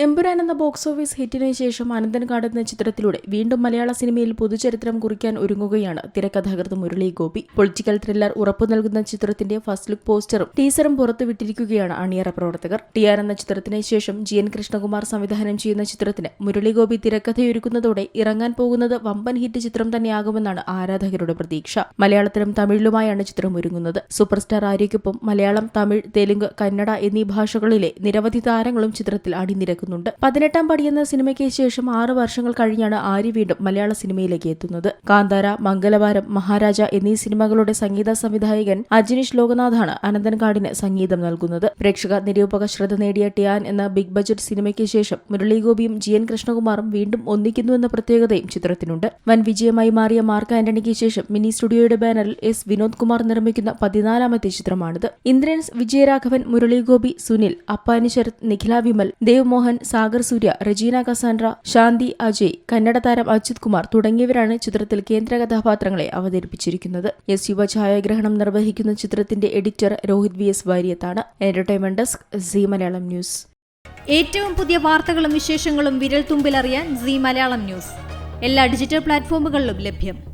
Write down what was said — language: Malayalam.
എമ്പുരാൻ എന്ന ബോക്സ് ഓഫീസ് ഹിറ്റിന് ശേഷം അനന്തൻകാട് എന്ന ചിത്രത്തിലൂടെ വീണ്ടും മലയാള സിനിമയിൽ പുതുചരിത്രം കുറിക്കാൻ ഒരുങ്ങുകയാണ്. തിരക്കഥാകൃത്ത് മുരളി ഗോപി. പൊളിറ്റിക്കൽ ത്രില്ലർ ഉറപ്പു നൽകുന്ന ചിത്രത്തിന്റെ ഫസ്റ്റ് ലുക്ക് പോസ്റ്ററും ടീസറും പുറത്തുവിട്ടിരിക്കുകയാണ് അണിയറ പ്രവർത്തകർ. ടി ആർ എന്ന ചിത്രത്തിന് ശേഷം ജി എൻ കൃഷ്ണകുമാർ സംവിധാനം ചെയ്യുന്ന ചിത്രത്തിന് മുരളി ഗോപി തിരക്കഥയൊരുക്കുന്നതോടെ ഇറങ്ങാൻ പോകുന്നത് വമ്പൻ ഹിറ്റ് ചിത്രം തന്നെയാകുമെന്നാണ് ആരാധകരുടെ പ്രതീക്ഷ. മലയാളത്തിലും തമിഴിലുമായാണ് ചിത്രം ഒരുങ്ങുന്നത്. സൂപ്പർ സ്റ്റാർ ആര്യയ്ക്കൊപ്പം മലയാളം തമിഴ് തെലുങ്ക് കന്നഡ എന്നീ ഭാഷകളിലെ നിരവധി താരങ്ങളും ചിത്രത്തിൽ അണിനിരക്കുന്നുണ്ട് പതിനെട്ടാം പടി എന്ന സിനിമയ്ക്ക് ശേഷം ആറ് വർഷങ്ങൾ കഴിഞ്ഞാണ് ആര്യ വീണ്ടും മലയാള സിനിമയിലേക്ക് എത്തുന്നത്. കാന്താര മംഗലവാരം മഹാരാജ എന്നീ സിനിമകളുടെ സംഗീത സംവിധായകൻ അജിനീഷ് ലോകനാഥാണ് അനന്തൻകാടിന് സംഗീതം നൽകുന്നത്. പ്രേക്ഷക നിരൂപക ശ്രദ്ധ നേടിയ ടിയാൻ എന്ന ബിഗ് ബജറ്റ് സിനിമയ്ക്ക് ശേഷം മുരളീഗോപിയും ജി എൻ കൃഷ്ണകുമാറും വീണ്ടും ഒന്നിക്കുന്നുവെന്ന പ്രത്യേകതയും ചിത്രത്തിനുണ്ട്. വൻ വിജയമായി മാറിയ മാർക്ക് ആന്റണിക്ക് ശേഷം മിനി സ്റ്റുഡിയോയുടെ ബാനറിൽ എസ് വിനോദ് കുമാർ നിർമ്മിക്കുന്ന പതിനാലാമത്തെ ചിത്രമാണിത്. ഇന്ദ്രൻസ് വിജയരാഘവൻ മുരളീഗോപി സുനിൽ അപ്പാനി ശരത് നിഖില വിമൽ ദേവ് മോഹൻ സാഗർ സൂര്യ റജീന കസാൻഡ്ര ശാന്തി അജയ് കന്നഡ താരം അജിത് കുമാർ തുടങ്ങിയവരാണ് ചിത്രത്തിൽ കേന്ദ്ര കഥാപാത്രങ്ങളെ അവതരിപ്പിച്ചിരിക്കുന്നത്. എസ് യുവ ഛായാഗ്രഹണം നിർവഹിക്കുന്ന ചിത്രത്തിന്റെ editor Rohit V S വാര്യത്താണ്. Entertainment desk C Malayalam news. ഏറ്റവും പുതിയ വാർത്തകളും വിശേഷങ്ങളും വിരൽ തുമ്പിലറിയാൻ സി മലയാളം ന്യൂസ്. എല്ലാ ഡിജിറ്റൽ പ്ലാറ്റ്ഫോമുകളിലും ലഭ്യം.